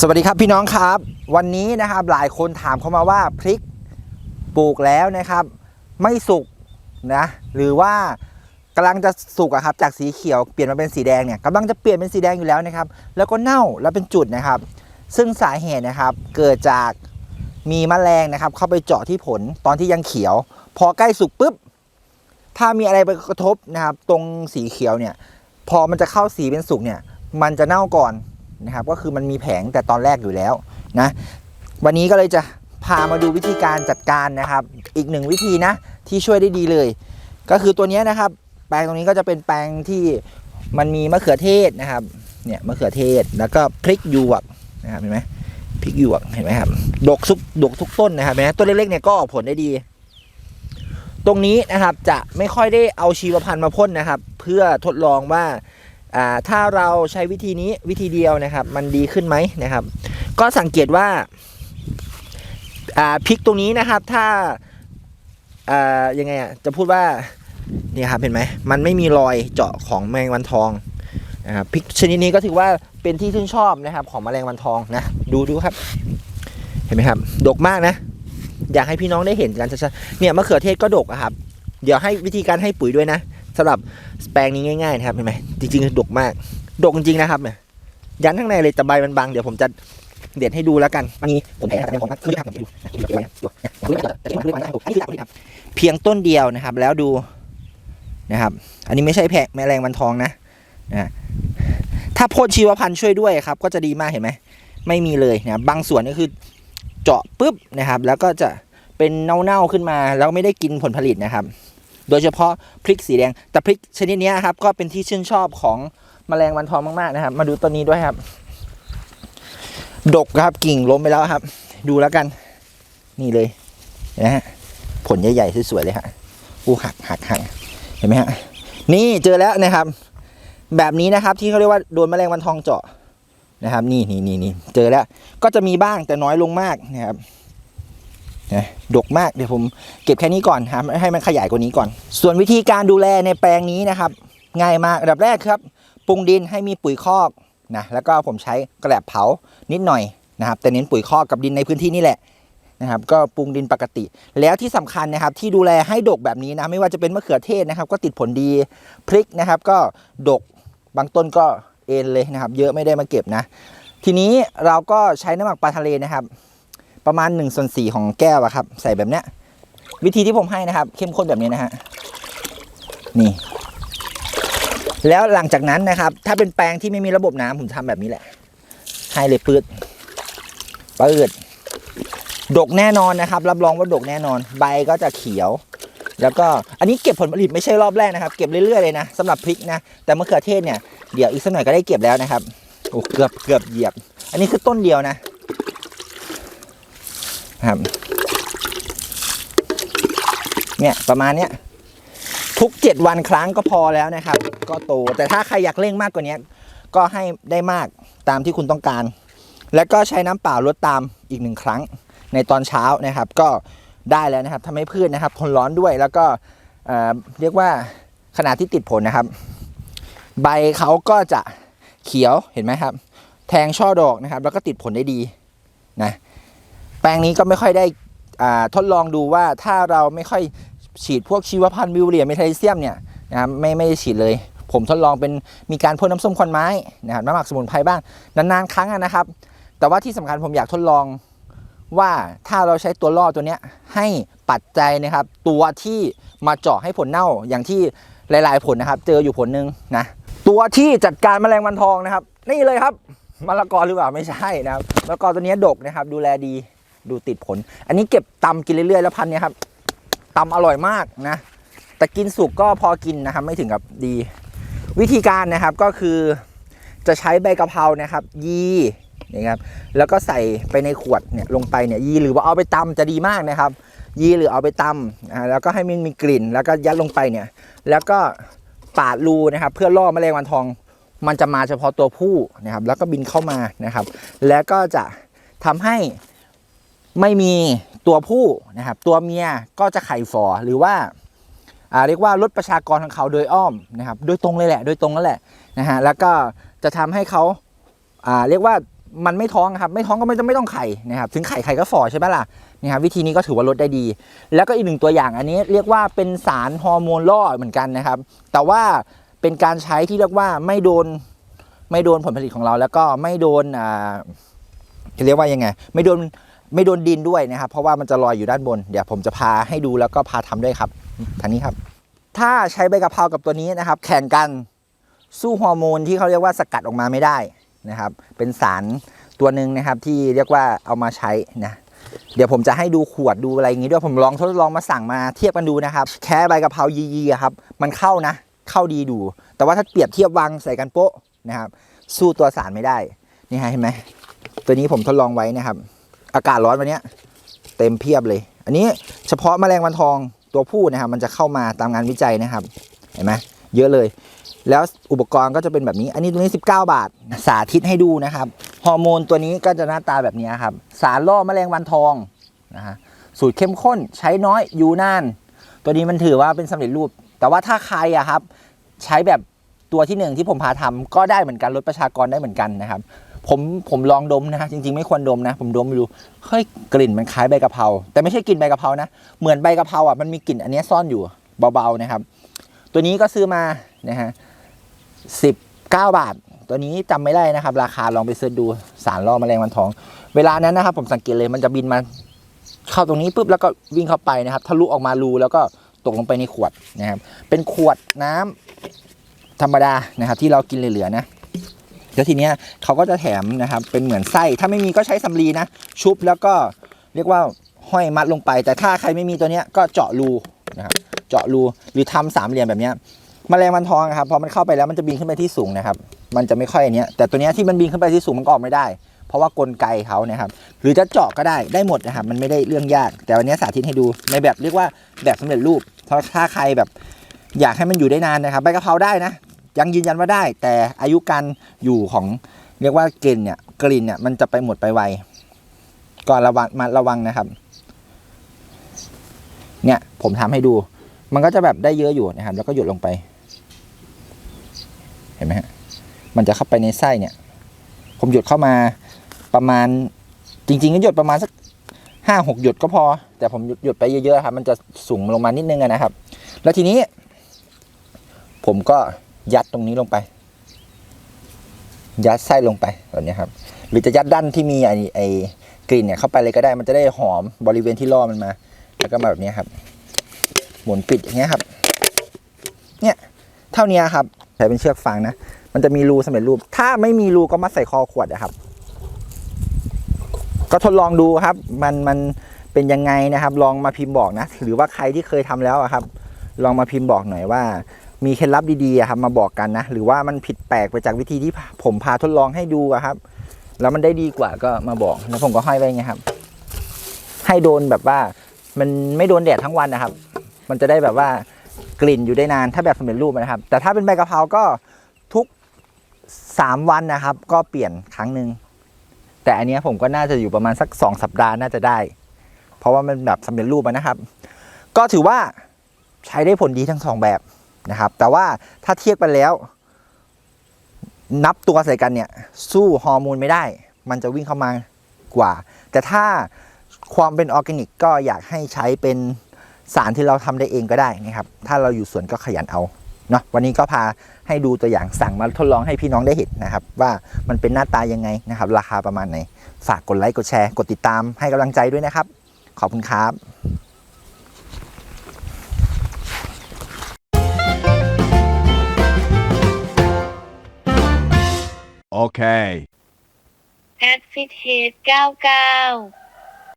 สวัสดีครับพี่น้องครับ วันนี้นะครับหลายคนถามเข้ามาว่าพริกปลูกแล้วนะครับ ไม่สุกนะหรือว่ากำลังจะสุกอะครับจากสีเขียวเปลี่ยนมาเป็นสีแดงเนี่ยกำลังจะเปลี่ยนเป็นสีแดงอยู่แล้วนะครับ แล้วก็เน่าแล้วเป็นจุดนะครับ ซึ่งสาเหตุนะครับเกิดจากมีแมลงนะครับ เข้าไปเจาะที่ผลตอนที่ยังเขียว พอใกล้สุกปุ๊บถ้ามีอะไรไปกระทบนะครับ ตรงสีเขียวเนี่ย พอมันจะเข้าสีเป็นสุกเนี่ย มันจะเน่าก่อน นะครับ ก็คือมันมีแผงแต่ตอนแรกอยู่แล้วนะ วันนี้ก็เลยจะพามาดูวิธีการจัดการนะครับ อีกหนึ่งวิธีนะที่ช่วยได้ดีเลย ก็คือตัวนี้นะครับ แปลงตรงนี้ก็จะเป็นแปลงที่มันมีมะเขือเทศนะครับ เนี่ยมะเขือเทศแล้วก็พริกหยวกนะครับเห็นไหมพริกหยวกเห็นไหมครับดกซุกดกทุกต้นนะครับเห็นไหมต้นเล็กๆเนี่ยก็ออกผลได้ดี ตรงนี้นะครับจะไม่ค่อยได้เอาชีวพันธุ์มาพ่นนะครับ เพื่อทดลองว่า ถ้าเราใช้วิธีนี้วิธีเดียวนะครับ มันดีขึ้นไหมนะครับ ก็สังเกตว่าพริกตรงนี้นะครับ ถ้าอ่ายังไงอะจะพูดว่านี่ครับเห็นไหมมันไม่มีรอยเจาะของแมลงวันทองนะครับพริกชนิดนี้ก็ถือว่าเป็นที่ชื่นชอบนะครับ ของแมลงวันทองนะดูดูครับ เห็นไหมครับ ดกมากนะ อยากให้พี่น้องได้เห็นกันชัดๆเนี่ยมะเขือเทศก็ดกอะครับ เดี๋ยวให้วิธีการให้ปุ๋ยด้วยนะ สำหรับแปลงนี้ง่ายๆนะครับเห็นไหมจริงๆดกมากดกจริงๆนะครับเนี่ยยันข้างในเลยแต่ใบมันบางเดี๋ยวผมจะเด็ดให้ดูแล้วกันอันนี้ผมแพ้ครับผมนะคือทำให้ดูเพียงต้นเดียวนะครับ แล้วดูนะครับ อันนี้ไม่ใช่แพะแมลงวันทองนะนะถ้าพ่นชีวพันธุ์ช่วยด้วยครับ ก็จะดีมากเห็นไหมไม่มีเลยนะบางส่วนก็คือเจาะปุ๊บนะครับ แล้วก็จะเป็นเน่าๆขึ้นมาแล้วไม่ได้กินผลผลิตนะครับ โดยเฉพาะพริกสีแดง แต่พริกชนิดนี้ครับก็เป็นที่ชื่นชอบของแมลงวันทองมากๆนะครับ มาดูต้นนี้ด้วยครับ ดกครับกิ่งล้มไปแล้วครับ ดูแล้วกัน นี่เลยนะฮะผลใหญ่ๆสวยๆเลยฮะอู้หักหักหักเห็นไหมฮะนี่เจอแล้วนะครับ แบบนี้นะครับที่เขาเรียกว่าโดนแมลงวันทองเจาะนะครับ นี่นี่นี่นี่เจอแล้ว ก็จะมีบ้างแต่น้อยลงมากนะครับ นะดกมากเดี๋ยวผมเก็บแค่นี้ก่อนครับให้มันขยายกว่านี้ก่อน ส่วนวิธีการดูแลในแปลงนี้นะครับ ง่ายมากอันดับแรกครับปรุงดินให้มีปุ๋ยคอกนะแล้วก็ผมใช้กระแลบเผานิดหน่อยนะครับ แต่เน้นปุ๋ยคอกกับดินในพื้นที่นี่แหละนะครับ ก็ปรุงดินปกติ แล้วที่สำคัญนะครับ ที่ดูแลให้ดกแบบนี้นะไม่ว่าจะเป็นมะเขือเทศนะครับ ก็ติดผลดีพริกนะครับ ก็ดกบางต้นก็เอ็นเลยนะครับ เยอะไม่ได้มาเก็บนะ ทีนี้เราก็ใช้น้ำหมักปลาทะเลนะครับ ประมาณ1นส่วนสของแก้วอะครับ ใส่แบบเนี้ย วิธีที่ผมให้นะครับ เข้มข้นแบบนี้นะฮะนี่ แล้วหลังจากนั้นนะครับ ถ้าเป็นแปลงที่ไม่มีระบบน้ำผมทำแบบนี้แหละ ให้เลยปืดปืดดกแน่นอนนะครับ รับรองว่าดกแน่นอน ใบก็จะเขียว แล้วก็อันนี้เก็บผลผลิตไม่ใช่รอบแรกนะครับ เก็บเรื่อยๆเลยนะสำหรับพริกนะแต่มะเขือเทศเนี่ยเดี๋ยวอีกสักหน่อยก็ได้เก็บแล้วนะครับโอ้เกือบเกือบเหยียบ อันนี้คือต้นเดียวนะ ครับ เนี่ยประมาณเนี้ยทุกเจ็ดวันครั้งก็พอแล้วนะครับ ก็โตแต่ถ้าใครอยากเร่งมากกว่านี้ก็ให้ได้มากตามที่คุณต้องการ แล้วก็ใช้น้ำเปล่าลดตามอีกหนึ่งครั้งในตอนเช้านะครับ ก็ได้แล้วนะครับทำให้พืชนะครับทนร้อนด้วยแล้วก็เอ่อเรียกว่าขณะที่ติดผลนะครับ ใบเขาก็จะเขียวเห็นไหมครับ แทงช่อดอกนะครับ แล้วก็ติดผลได้ดีนะ แปลงนี้ก็ไม่ค่อยได้ทดลองดูว่าถ้าเราไม่ค่อยฉีดพวกชีวพันธุ์วิวเรียเมทาลิเซียมเนี่ยนะครับไม่ไม่ได้ฉีดเลย ผมทดลองเป็นมีการพ่นน้ำส้มควันไม้นะครับน้ำหมักสมุนไพรบ้างนานๆครั้งนะครับ แต่ว่าที่สำคัญผมอยากทดลองว่าถ้าเราใช้ตัวล่อตัวเนี้ยให้ปัจจัยนะครับ ตัวที่มาเจาะให้ผลเน่าอย่างที่หลาย ๆ ผลนะครับ เจออยู่ผลหนึ่งนะตัวที่จัดการแมลงวันทองนะครับ นี่เลยครับมะละกอหรือเปล่าไม่ใช่นะครับมะละกอตัวนี้ดกนะครับ ดูแลดี ดูติดผล อันนี้เก็บตำกินเรื่อยๆแล้วพันเนี้ยครับตำอร่อยมากนะ แต่กินสุกก็พอกินนะครับ ไม่ถึงกับดี วิธีการนะครับก็คือจะใช้ใบกะเพรานะครับ ยีนะครับแล้วก็ใส่ไปในขวดเนี่ยลงไปเนี่ยยีหรือว่าเอาไปตำจะดีมากนะครับ ยีหรือเอาไปตำอ่าแล้วก็ให้มันมีกลิ่น แล้วก็ยัดลงไปเนี่ย แล้วก็ปาดรูนะครับ เพื่อล่อแมลงวันทอง มันจะมาเฉพาะตัวผู้นะครับ แล้วก็บินเข้ามานะครับ แล้วก็จะทำให้ ไม่มีตัวผู้นะครับ ตัวเมียก็จะไข่ฟอหรือว่าเรียกว่าลดประชากรของเขาโดยอ้อมนะครับ โดยตรงเลยแหละ โดยตรงนั่นแหละนะฮะแล้วก็จะทำให้เขาอ่าเรียกว่ามันไม่ท้องครับ ไม่ท้องก็ไม่ต้องไม่ต้องไข่นะครับ ถึงไข่ไข่ก็ฝ่อใช่ไหมล่ะนี่ครับวิธีนี้ก็ถือว่าลดได้ดี แล้วก็อีกหนึ่งตัวอย่างอันนี้เรียกว่าเป็นสารฮอร์โมนล่อเหมือนกันนะครับ แต่ว่าเป็นการใช้ที่เรียกว่าไม่โดนไม่โดนผลผลิตของเรา แล้วก็ไม่โดนอ่าเรียกว่ายังไง ไม่โดน ไม่โดนดินด้วยนะครับ เพราะว่ามันจะลอยอยู่ด้านบน เดี๋ยวผมจะพาให้ดูแล้วก็พาทำด้วยครับทางนี้ครับ ถ้าใช้ใบกะเพรากับตัวนี้นะครับ แข่งกันสู้ฮอร์โมนที่เขาเรียกว่าสกัดออกมาไม่ได้นะครับ เป็นสารตัวหนึ่งนะครับที่เรียกว่าเอามาใช้นะเดี๋ยวผมจะให้ดูขวดดูอะไรอย่างงี้ด้วยผมลองทดลองมาสั่งมาเทียบกันดูนะครับ แค่ใบกะเพรายียีอะครับมันเข้านะ เข้าดีดู แต่ว่าถ้าเปรียบเทียบวางใส่กันโป๊ะนะครับ สู้ตัวสารไม่ได้นี่ฮะเห็นไหมตัวนี้ผมทดลองไว้นะครับ อากาศร้อนวันนี้เต็มเพียบเลย อันนี้เฉพาะแมลงวันทองตัวผู้นะครับ มันจะเข้ามาตามงานวิจัยนะครับ เห็นไหมเยอะเลย แล้วอุปกรณ์ก็จะเป็นแบบนี้ อันนี้ตัวนี้ 19 บาท สาธิตให้ดูนะครับ ฮอร์โมนตัวนี้ก็จะหน้าตาแบบนี้ครับ สารล่อแมลงวันทองนะฮะ สูตรเข้มข้น ใช้น้อย อยู่นาน ตัวนี้มันถือว่าเป็นสำเร็จรูป แต่ว่าถ้าใครอะครับ ใช้แบบตัวที่หนึ่งที่ผมพาทำก็ได้เหมือนกัน ลดประชากรได้เหมือนกันนะครับ ผมผมลองดมนะฮะจริง ๆ ไม่ควรดมนะ ผมดมไปดูเฮ้ยกลิ่นมันคล้ายใบกะเพราแต่ไม่ใช่กลิ่นใบกะเพรานะเหมือนใบกะเพราอะมันมีกลิ่นอันนี้ซ่อนอยู่เบาๆนะครับ ตัวนี้ก็ซื้อมานะฮะสิบเก้าบาท ตัวนี้จำไม่ได้นะครับ ราคาลองไปเสิร์ชดูสารล่อแมลงวันทอง เวลานั้นนะครับ ผมสังเกตเลยมันจะบินมาเข้าตรงนี้ปุ๊บแล้วก็วิ่งเข้าไปนะครับทะลุออกมารูแล้วก็ตกลงไปในขวดนะครับ เป็นขวดน้ำธรรมดานะครับ ที่เรากินเหลือๆนะ แล้วทีเนี้ยเขาก็จะแถมนะครับ เป็นเหมือนไส้ถ้าไม่มีก็ใช้สำลีนะ ชุบแล้วก็เรียกว่าห้อยมัดลงไป แต่ถ้าใครไม่มีตัวเนี้ยก็เจาะรูนะครับเจาะรูหรือทำสามเหลี่ยมแบบเนี้ยแมลงวันทองอะครับพอมันเข้าไปแล้วมันจะบินขึ้นไปที่สูงนะครับ มันจะไม่ค่อยอันเนี้ยแต่ตัวเนี้ยที่มันบินขึ้นไปที่สูงมันก็ออกไม่ได้ เพราะว่ากลไกเขานะครับ หรือจะเจาะก็ได้ได้หมดนะครับ มันไม่ได้เรื่องยาก แต่วันนี้สาธิตให้ดูในแบบเรียกว่าแบบสำเร็จรูปถ้าใครแบบอยากให้มันอยู่ได้นานนะครับใบกะเพราได้นะ ยังยืนยันว่าได้ แต่อายุการอยู่ของเรียกว่ากลิ่นเนี่ยกลิ่นเนี่ยมันจะไปหมดไปไวก่อนระวังมาระวังนะครับ เนี่ยผมทำให้ดู มันก็จะแบบได้เยอะอยู่นะครับ แล้วก็หยดลงไป เห็นไหมฮะมันจะเข้าไปในไส้เนี่ย ผมหยดเข้ามาประมาณ จริง ๆ ก็หยดประมาณสักห้าหกหยดก็พอ แต่ผมหยดหยดไปเยอะๆครับ มันจะสูงลงมานิดนึงนะครับ แล้วทีนี้ ผมก็ ยัดตรงนี้ลงไป ยัดไส้ลงไปแบบนี้ครับ หรือจะยัดด้านที่มีไอไอกลิ่นเนี่ยเข้าไปเลยก็ได้มันจะได้หอมบริเวณที่ล่อมันมา แล้วก็มาแบบนี้ครับ หมุนปิดอย่างเงี้ยครับ เนี่ย เท่านี้ครับใช้เป็นเชือกฟางนะมันจะมีรูสำเร็จรูป ถ้าไม่มีรูก็มัดใส่คอขวดนะครับ ก็ทดลองดูครับ มันมันเป็นยังไงนะครับ ลองมาพิมพ์บอกนะ หรือว่าใครที่เคยทำแล้วอะครับ ลองมาพิมพ์บอกหน่อยว่า มีเคล็ดลับดีๆครับมาบอกกันนะ หรือว่ามันผิดแปลกไปจากวิธีที่ผมพาทดลองให้ดูครับ แล้วมันได้ดีกว่าก็มาบอกแล้วผมก็ห้อยไว้ไงครับ ให้โดนแบบว่ามันไม่โดนแดดทั้งวันนะครับ มันจะได้แบบว่ากลิ่นอยู่ได้นานถ้าแบบสำเร็จรูปนะครับ แต่ถ้าเป็นใบกะเพราก็ทุกสามวันนะครับ ก็เปลี่ยนครั้งหนึ่งแต่อันนี้ผมก็น่าจะอยู่ประมาณสักสองสัปดาห์น่าจะได้ เพราะว่ามันแบบสำเร็จรูปนะครับ ก็ถือว่าใช้ได้ผลดีทั้งสองแบบ นะครับ แต่ว่าถ้าเทียบกันแล้ว นับตัวใส่กันเนี่ย สู้ฮอร์โมนไม่ได้ มันจะวิ่งเข้ามากว่า แต่ถ้าความเป็นออร์แกนิกก็อยากให้ใช้เป็นสารที่เราทำได้เองก็ได้นะครับ ถ้าเราอยู่สวนก็ขยันเอาเนาะวันนี้ก็พาให้ดูตัวอย่างสั่งมาทดลองให้พี่น้องได้เห็นนะครับ ว่ามันเป็นหน้าตายังไงนะครับ ราคาประมาณไหน ฝากกดไลค์กดแชร์ กดติดตามให้กำลังใจด้วยนะครับ ขอบคุณครับ Okay. แอดฟิตเฮด99